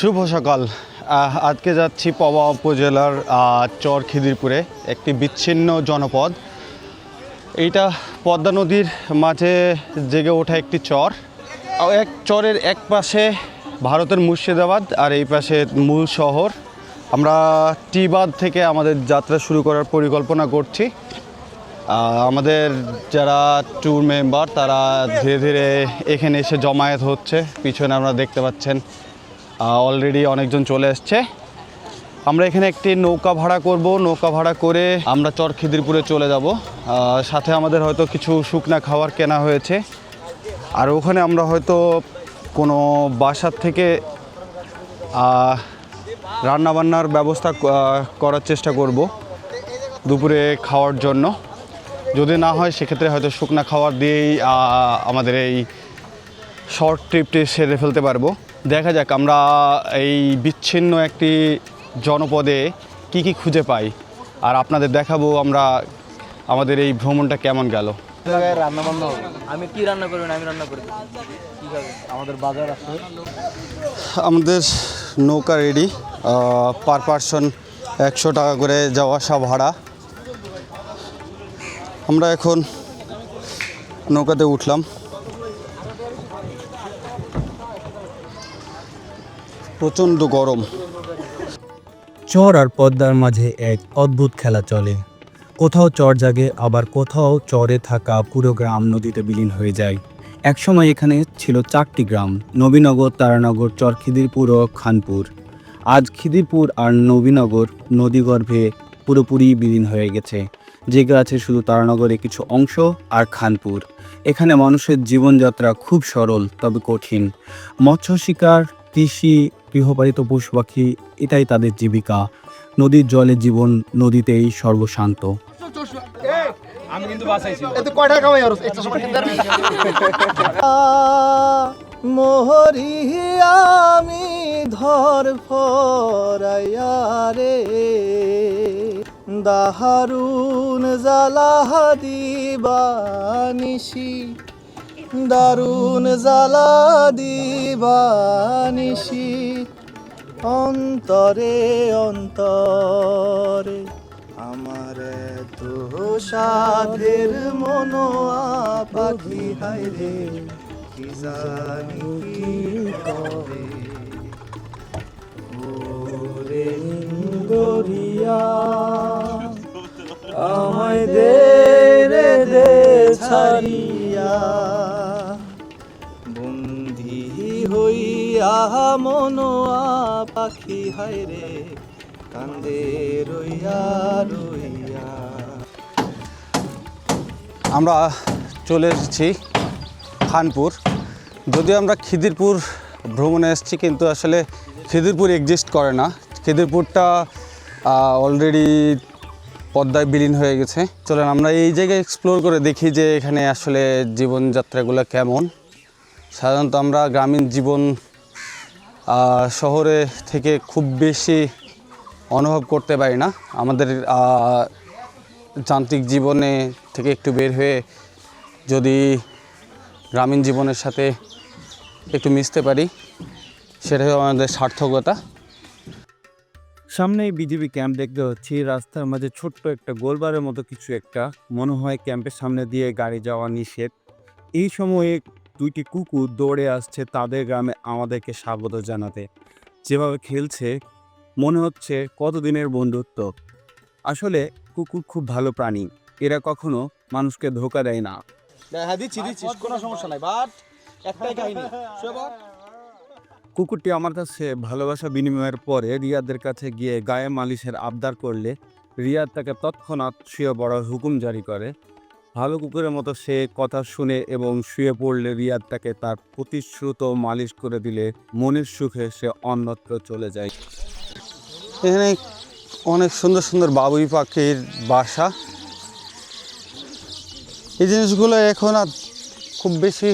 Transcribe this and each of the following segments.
শুভ সকাল। আজকে যাচ্ছি পবা উপজেলার চর খিদিরপুরে একটি বিচ্ছিন্ন জনপদ। এইটা পদ্মা নদীর মাঝে জেগে ওঠা একটি চর। এক চরের এক পাশে ভারতের মুর্শিদাবাদ আর এই পাশে মূল শহর। আমরা টিবাদ থেকে আমাদের যাত্রা শুরু করার পরিকল্পনা করছি। আমাদের যারা ট্যুর মেম্বার তারা ধীরে ধীরে এখানে এসে জমায়েত হচ্ছে। পিছনে আমরা দেখতে পাচ্ছেন অলরেডি অনেকজন চলে এসছে। আমরা এখানে একটি নৌকা ভাড়া করব। নৌকা ভাড়া করে আমরা চর খিদিরপুরে চলে যাব। সাথে আমাদের হয়তো কিছু শুকনা খাবার কেনা হয়েছে। আর ওখানে আমরা হয়তো কোনো বাসার থেকে রান্নাবান্নার ব্যবস্থা করার চেষ্টা করব দুপুরে খাওয়ার জন্য। যদি না হয়, সেক্ষেত্রে হয়তো শুকনা খাবার দিয়েই আমাদের এই শর্ট ট্রিপটি সেরে ফেলতে পারব। দেখা যাক আমরা এই বিচ্ছিন্ন একটি জনপদে কি কি খুঁজে পাই। আর আপনাদের দেখাবো আমরা আমাদের এই ভ্রমণটা কেমন গেল। রান্না বন্ধ আমি কি রান্না করবেন আমি রান্না করে দেবো? কি খাবে আমাদের বাজার আছে। আমাদের নৌকা রেডি পার পার্সন একশো টাকা করে যাওয়া আসা ভাড়া। আমরা এখন নৌকাতে উঠলাম। প্রচণ্ড গরম। চর আর পদ্মার মাঝে এক অদ্ভুত খেলা চলে। কোথাও চর জাগে, আবার কোথাও চরে থাকা পুরো গ্রাম নদীতে বিলীন হয়ে যায়। একসময় এখানে ছিল চারটি গ্রাম, নবীনগর, তারানগর চর খিদিরপুর ও খানপুর। আজ খিদিরপুর আর নবীনগর নদীগর্ভে পুরোপুরি বিলীন হয়ে গেছে। জেগে আছে শুধু তারানগরে কিছু অংশ আর খানপুর। এখানে মানুষের জীবনযাত্রা খুব সরল, তবে কঠিন। মৎস্য শিকার, কৃষি গৃহপালিত পশু পাখি এটাই তাদের জীবিকা। নদীর জলে জীবন নদীতেই সর্বশান্ত। মোহরি আমি ধর ফরাইয়া রে। দাহারুন জালা দিবানিসি দারুণ জ্বালা দিবানিশি। অন্তরে অন্তরে আমার তো সাধের মনোয়া পাখি হায় রে কি জানি মনোয়া পাখি কান্দে রইয়া রইয়া। আমরা চলে এসেছি খানপুর। যদি আমরা খিদিরপুর ভ্রমণে এসেছি, কিন্তু আসলে খিদিরপুর এক্সিস্ট করে না। খিদিরপুরটা অলরেডি পদ্মায় বিলীন হয়ে গেছে। চলেন আমরা এই জায়গায় এক্সপ্লোর করে দেখি যে এখানে আসলে জীবনযাত্রাগুলো কেমন। সাধারণত আমরা গ্রামীণ জীবন শহরে থেকে খুব বেশি অনুভব করতে পারি না। আমাদের যান্ত্রিক জীবনে থেকে একটু বের হয়ে যদি গ্রামীণ জীবনের সাথে একটু মিশতে পারি, সেটাই আমাদের সার্থকতা। সামনেই বিজিবি ক্যাম্প দেখতে হচ্ছি। রাস্তার মাঝে ছোট্ট একটা গোলবারের মতো কিছু একটা মনে হয় ক্যাম্পের সামনে দিয়ে গাড়ি যাওয়া নিষেধ। এই সময়ে দুইটি কুকুর দৌড়ে আসছে তাদের গ্রামে আমাদেরকে স্বাগত জানাতে। যেভাবে খেলছে মনে হচ্ছে কতদিনের বন্ধুত্ব। আসলে কুকুর খুব ভালো প্রাণী এরা কখনো মানুষকে ধোকা দেয় না। হ্যাঁ দিচ্ছি দিচ্ছি কোনো সমস্যা নাই বাট একটাই কাহিনী। কুকুরটি আমার কাছে ভালোবাসা বিনিময়ের পরে রিয়াদের কাছে গিয়ে গায়ে মালিশের আবদার করলে রিয়াদ তাকে তৎক্ষণাৎ শুয়ে বড় হুকুম জারি করে। ভালো কুকুরের মতো সে কথা শুনে এবং শুয়ে পড়লে রিয়াদ তাকে তার প্রতিশ্রুত মালিশ করে দিলে মনের সুখে সে অন্যত্র চলে যায়। এখানে অনেক সুন্দর সুন্দর বাবুই পাখির বাসা। এই জিনিসগুলো এখন আর খুব বেশি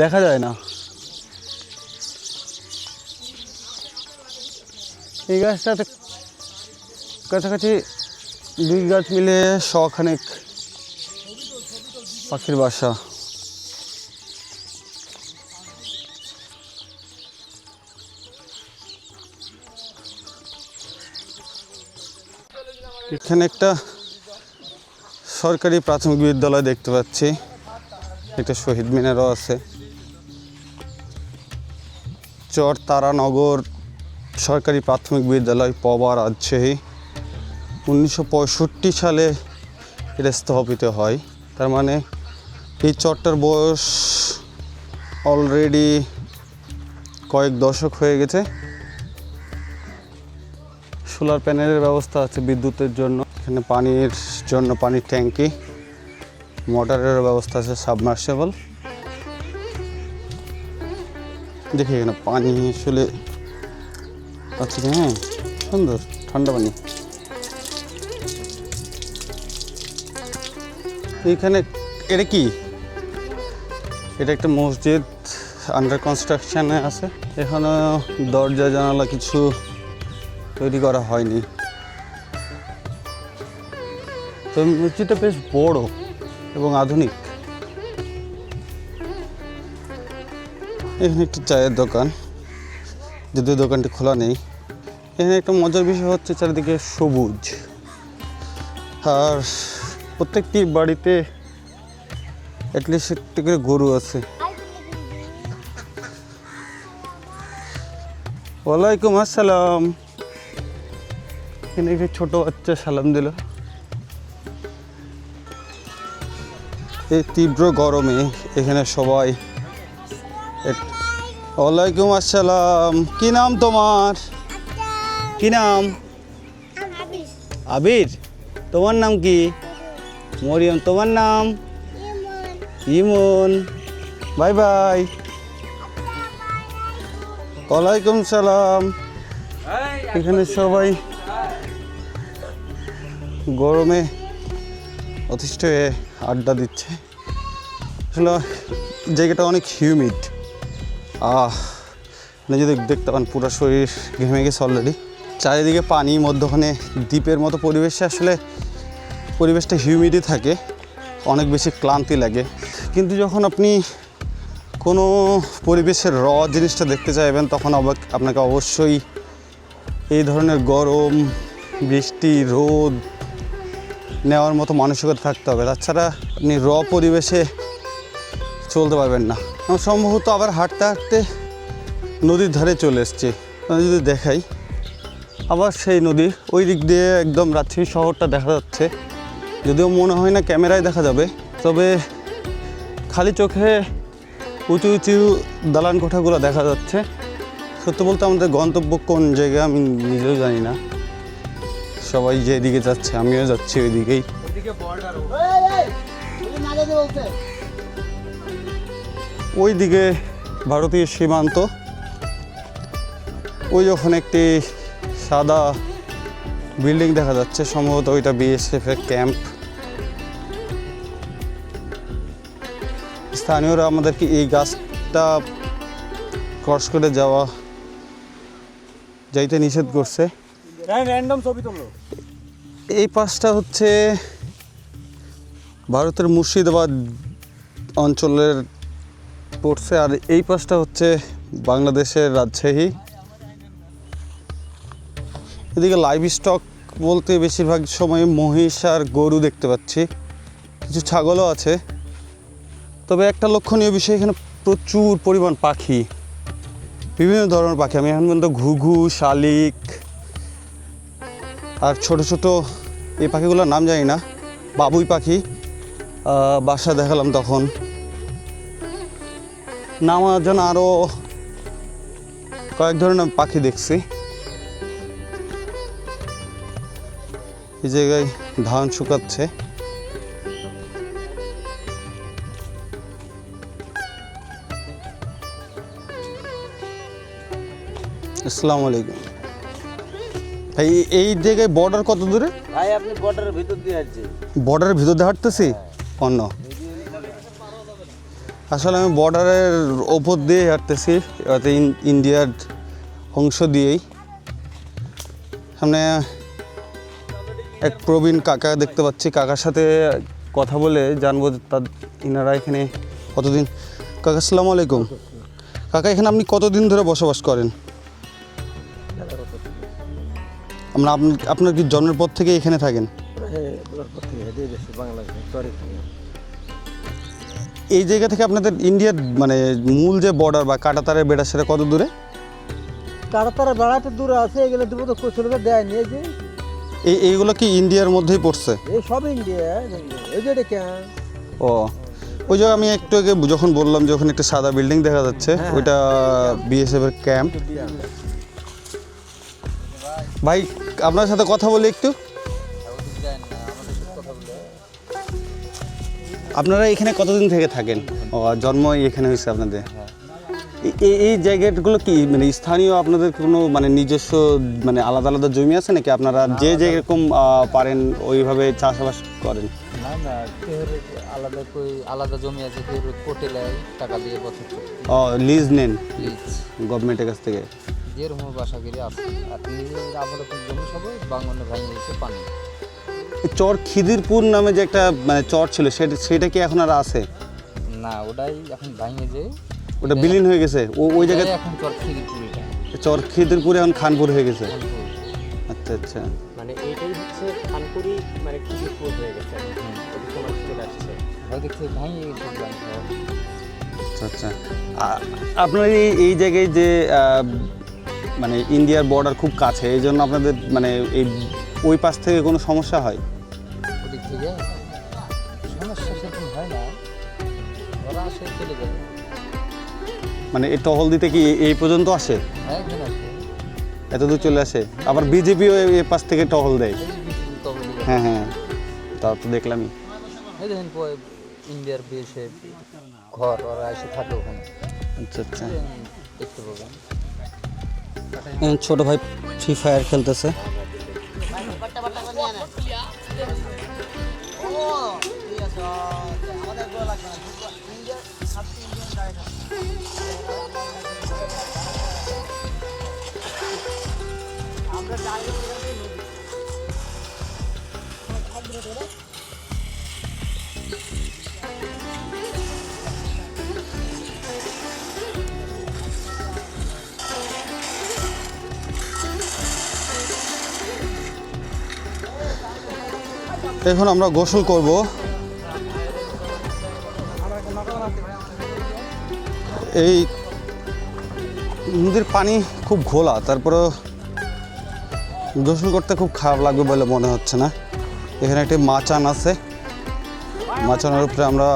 দেখা যায় না। এই গাছটাতে কাছাকাছি দুই গাছ মিলে শখানেক পাখির বাসা। এখানে একটা সরকারি প্রাথমিক বিদ্যালয় দেখতে পাচ্ছি। একটা শহীদ মিনারও আছে। চর তারানগর সরকারি প্রাথমিক বিদ্যালয় পবার আছে উনিশশো পঁয়ষট্টি সালে এটা স্থাপিত হয়। তার মানে এই চটটার বয়স অলরেডি কয়েক দশক হয়ে গেছে। সোলার প্যানেলের ব্যবস্থা আছে বিদ্যুতের জন্য, এখানে পানির জন্য পানির ট্যাঙ্কি মোটরের ব্যবস্থা আছে সাবমার্সেবল। দেখি এখানে পানি আসলে আচ্ছা হ্যাঁ সুন্দর, ঠান্ডা পানি। এইখানে, এটা কি? এটা একটা মসজিদ আন্ডার কনস্ট্রাকশনে আছে। এখানে দরজা, জানালা কিছু তৈরি করা হয়নি। তো মসজিদটা বেশ বড় এবং আধুনিক। এখানে একটি চায়ের দোকান, যদিও দোকানটি খোলা নেই। এখানে একটা মজার বিষয় হচ্ছে চারিদিকে সবুজ। আর প্রত্যেকটি বাড়িতে অ্যাটলিস্ট একটি করে গরু আছে। ওয়ালাইকুম আসসালাম। এখানে একটি ছোট বাচ্চা সালাম দিল। এই তীব্র গরমে এখানে সবাই ওয়ালাইকুম আসসালাম। কি নাম তোমার? কি নাম? আবির। তোমার নাম কি? মরিয়ম। তোমার নাম? Emon, bye bye. ওয়ালাইকুম সালাম। এখানে সবাই গরমে অতিষ্ঠ হয়ে আড্ডা দিচ্ছে। আসলে জায়গাটা অনেক হিউমিড আহ আপনি যদি দেখতে পান পুরো শরীর ঘেমে গেছে অলরেডি চারিদিকে পানি, মধ্যখানে দ্বীপের মতো পরিবেশে আসলে পরিবেশটা হিউমিডই থাকে। অনেক বেশি ক্লান্তি লাগে। কিন্তু যখন আপনি কোনো পরিবেশের র জিনিসটা দেখতে চাইবেন, তখন আপনাকে অবশ্যই এই ধরনের গরম, বৃষ্টি, রোদ নেওয়ার মতো মানসিকতা থাকতে হবে। তাছাড়া আপনি র পরিবেশে চলতে পারবেন না। সম্ভবত আবার হাঁটতে হাঁটতে নদীর ধারে চলে এসছি। যদি দেখাই, আবার সেই নদী ওই দিক দিয়ে একদম রাজশাহী শহরটা দেখা যাচ্ছে। যদিও মনে হয় না ক্যামেরায় দেখা যাবে, তবে খালি চোখে উঁচু উঁচু দালান কোঠাগুলো দেখা যাচ্ছে। সত্যি বলতে আমাদের গন্তব্য কোন জায়গায় আমি নিজেও জানি না। সবাই যেদিকে যাচ্ছে আমিও যাচ্ছি ওইদিকেই। ওই দিকে ভারতীয় সীমান্ত। ওই যখন একটি সাদা বিল্ডিং দেখা যাচ্ছে সম্ভবত ওইটা বিএসএফ এর ক্যাম্প। স্থানীয়রা আমাদেরকে এই গাছটা ক্রস করে যাওয়া যাইতে নিষেধ করছে। তুলো এই পাশটা হচ্ছে ভারতের মুর্শিদাবাদ অঞ্চলের পড়ছে আর এই পাশটা হচ্ছে বাংলাদেশের রাজশাহী। এদিকে লাইভ স্টক বলতে বেশিরভাগ সময় মহিষ আর গরু দেখতে পাচ্ছি। কিছু ছাগলও আছে। তবে একটা লক্ষণীয় বিষয়, এখানে প্রচুর পরিমাণ পাখি, বিভিন্ন ধরনের পাখি। আমি এখন পর্যন্ত ঘুঘু, শালিক আর ছোট ছোট এই পাখিগুলোর নাম জানি না, বাবুই পাখি বাসা দেখালাম তখন। নামার জন্য আরও কয়েক ধরনের পাখি দেখছি। এই জায়গায় ধান শুকাচ্ছে। আসসালামু আলাইকুম। এই এই জায়গায় বর্ডার কত দূরে? ভাই আপনি বর্ডারের ভিতর দিয়ে আসছে বর্ডারের ভিতর দিয়ে হাঁটতেছি? অন্য। আসলে আমি বর্ডারের ওপর দিয়ে হাঁটতেছি ইন্ডিয়ার অংশ দিয়েই। সামনে এক প্রবীণ কাকা দেখতে পাচ্ছি। কাকার সাথে কথা বলে জানব যে তার ইনারা এখানে কতদিন কাকা আসসালামু আলাইকুম। কাকা এখানে আপনি কতদিন ধরে বসবাস করেন? আমরা আপনার কি জন্মের পর থেকে এখানে থাকেন? এই জায়গা থেকে আপনাদের ইন্ডিয়ার মানে মূল যে বর্ডার বা কাটাতারের বেড়া সেটা কত দূরে? তারা বেড়াতে দূরে আছে এগুলো দেবো তো কোচলকে দেয়নি এই যে। এই এইগুলো কি ইন্ডিয়ার মধ্যেই পড়ছে? এই সব ইন্ডিয়া এই যে ও ওই যে আমি একটু আগে যখন বললাম যে ওখানে একটা সাদা বিল্ডিং দেখা যাচ্ছে ওইটা বিএসএফ এর ক্যাম্প ভাই আপনার সাথে কথা বলি একটু? আপনারা এখানে কতদিন থেকে থাকেন? ও জন্ম এখানে হয়েছে আপনাদের? এই- এই জায়গাগুলো কি মানে স্থানীয় আপনাদের কোনো মানে নিজস্ব মানে আলাদা আলাদা জমি আছে নাকি? আপনারা যে যেরকম পারেন ওইভাবে চাষবাস করেন? না না আলাদা কই আলাদা জমি আছে কেউ কোটেলে টাকা দিয়ে বছর ও লিজ নেন? গভর্নমেন্টের কাছ থেকে? যেরকম বাসা করে আছে। আর নিজের আমাদের জমি সবাই বাঙালি ভাঙে গেছে পানি। চর খিদিরপুর নামে যে একটা মানে চর ছিল সেটা সেটা কি এখন আর আছে? না ওটাই এখন ভাঙে যে ওটা বিলীন হয়ে গেছে। ও ওই জায়গায় এখন চর খিদিরপুরিটা চর খিদিরপুরে এখন খানপুর হয়ে গেছে। আচ্ছা আচ্ছা। মানে এইটাই হচ্ছে খানপুরি মানে খিদিরপুর হয়ে গেছে। চলে আসছে। ওদিক ভাঙে গেছে আচ্ছা আচ্ছা। আপনার এই এই জায়গায় যে মানে ইন্ডিয়ার বর্ডার খুব কাছে এই জন্য আপনাদের মানে এই ওই পাশ থেকে কোনো সমস্যা হয়? ওদিক থেকে? সমস্যা সেরকম হয় না। ওরা আসে চলে যায়। মানে এই টহল দিতে কি এই- পর্যন্ত আসে? হ্যাঁ এত দূর চলে আসে? আবার বিজেপিও এই পাশ থেকে টহল দেয়। হ্যাঁ হ্যাঁ। তা তো দেখলামই। ইন্ডিয়ার বেশে ঘর ওরা এসে থাকে ওখানে। আচ্ছা আচ্ছা। দেখতে পাবেন। ছোট ভাই ফ্রি ফায়ার খেলতেছে। এখন আমরা গোসল করব। এই নদীর পানি খুব ঘোলা, তারপরেও গোসল করতে খুব খারাপ লাগবে বলে মনে হচ্ছে না। এখানে একটি মাচান আছে। মাচানের উপরে আমরা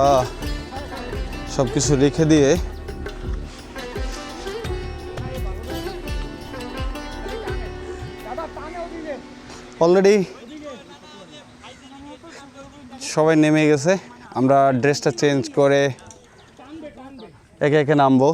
সব কিছু রেখে দিয়ে অলরেডি সবাই নেমে গেছে। আমরা ড্রেসটা চেঞ্জ করে একে একে নামবো।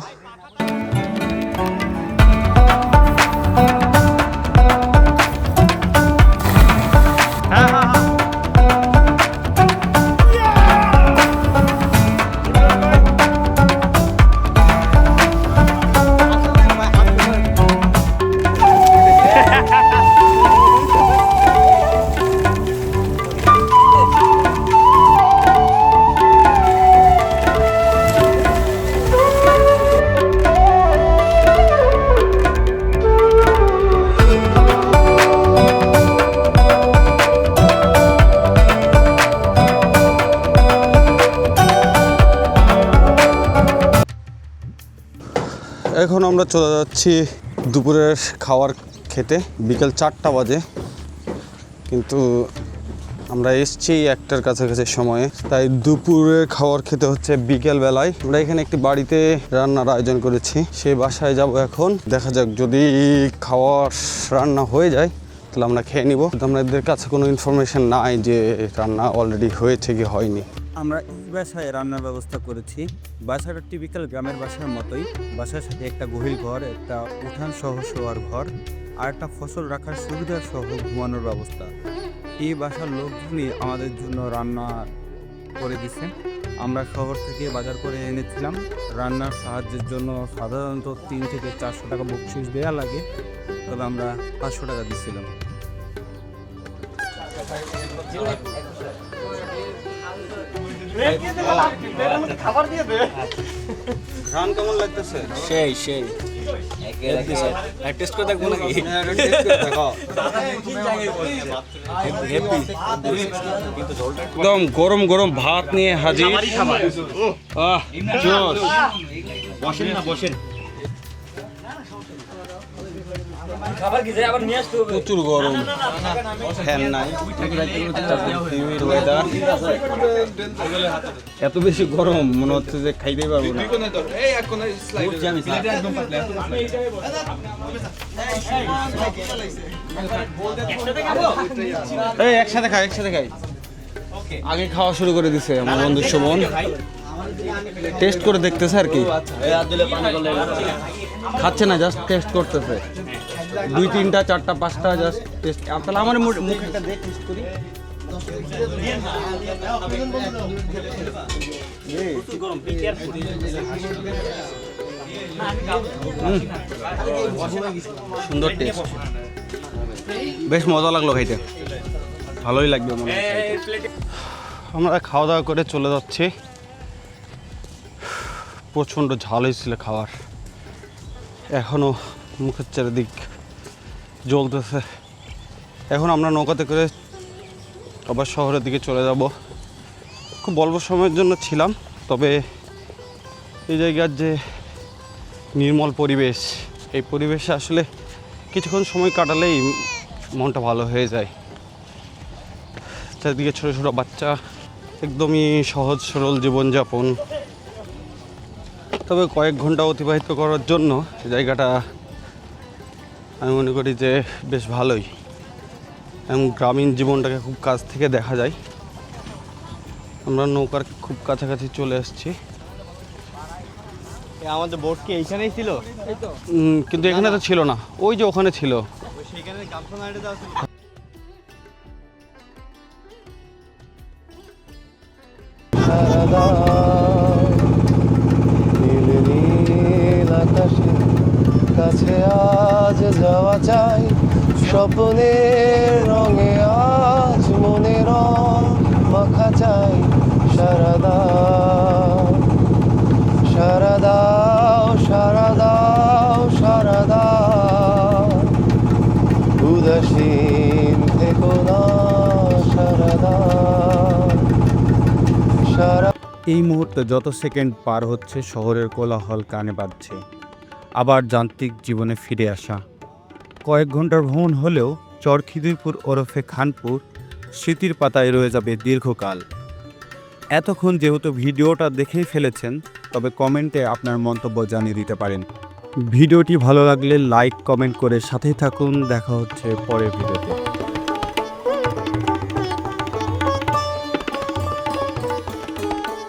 এখন আমরা চলে যাচ্ছি দুপুরের খাওয়ার খেতে। বিকেল চারটা বাজে। কিন্তু আমরা এসছি একটার কাছাকাছি সময়ে। তাই দুপুরের খাবার খেতে হচ্ছে বিকেল বেলায় আমরা এখানে একটি বাড়িতে রান্নার আয়োজন করেছি। সেই বাসায় যাব এখন। দেখা যাক যদি খাওয়ার রান্না হয়ে যায়, তাহলে আমরা খেয়ে নিব। আমাদের কাছে কোনো ইনফরমেশন নাই যে রান্না অলরেডি হয়েছে কি হয়নি। আমরা এই বাসায় রান্নার ব্যবস্থা করেছি। বাসাটা টিপিক্যাল গ্রামের বাসার মতোই। বাসার সাথে একটা গহিল ঘর, একটা উঠান সহ শোয়ার ঘর, আর একটা ফসল রাখার সুবিধা সহ ঘুমানোর ব্যবস্থা। এই বাসার লোকজনই আমাদের জন্য রান্না করে দিছে। আমরা শহর থেকে বাজার করে এনেছিলাম। রান্নার সাহায্যের জন্য সাধারণত তিন থেকে চারশো টাকা বকশিস দেওয়া লাগে, তবে আমরা পাঁচশো টাকা দিচ্ছিলাম রান কেমন লাগতেছে? সেই সেই। টেস্ট করে দেখব নাকি? একদম গরম গরম ভাত নিয়ে হাজির। আহ জোস প্রচুর গরম। ফ্যান নাই। এত বেশি গরম মনে হচ্ছে যে খাইতেই পারব না। একসাথে খাই একসাথে খাই। আগে খাওয়া শুরু করে দিছে আমার বন্ধু সুমন। টেস্ট করে দেখতেছে আর কি। খাচ্ছে না জাস্ট টেস্ট করতেছে। দুই তিনটা, চারটা, পাঁচটা জাস্ট টেস্ট তাহলে আমার মুখে একটা দিয়ে টেস্ট করি। সুন্দর টেস্ট বেশ মজা লাগল খাইতে ভালোই লাগবে মনে আমরা খাওয়া দাওয়া করে চলে যাচ্ছি। প্রচণ্ড ঝাল হয়েছিল খাওয়ার। এখনও মুখের চারিদিক জ্বলতেছে এখন আমরা নৌকাতে করে আবার শহরের দিকে চলে যাব। খুব অল্প সময়ের জন্য ছিলাম, তবে এই জায়গার যে নির্মল পরিবেশ, এই পরিবেশে আসলে কিছুক্ষণ সময় কাটালেই মনটা ভালো হয়ে যায়। চারিদিকে ছোটো ছোটো বাচ্চা, একদমই সহজ সরল জীবনযাপন। তবে কয়েক ঘণ্টা অতিবাহিত করার জন্য জায়গাটা আমি মনে করি যে বেশ ভালোই। এবং গ্রামীণ জীবনটাকে খুব কাছ থেকে দেখা যায়। আমরা নৌকার খুব কাছাকাছি চলে এসেছি। আমাদের বোট কি এইখানেই ছিল? কিন্তু এখানে তো ছিল না। ওই যে ওখানে ছিল। কাছে আজ যাওয়া চাই স্বপ্নের রঙে আজ মনে রং মাখা চাই সারাদাও সারাদাও সারাদাও সারাদাও উদাসীন থেকো না সারাদাও সারা এই মুহূর্তে যত সেকেন্ড পার হচ্ছে, শহরের কোলাহল কানে বাজছে। আবার যান্ত্রিক জীবনে ফিরে আসা। কয়েক ঘণ্টার ভ্রমণ হলেও চরখিদিরপুর ওরফে খানপুর স্মৃতির পাতায় রয়ে যাবে দীর্ঘকাল। এতক্ষণ যেহেতু ভিডিওটা দেখেই ফেলেছেন, তবে কমেন্টে আপনার মন্তব্য জানিয়ে দিতে পারেন। ভিডিওটি ভালো লাগলে লাইক, কমেন্ট করে সাথেই থাকুন। দেখা হচ্ছে পরের ভিডিওতে।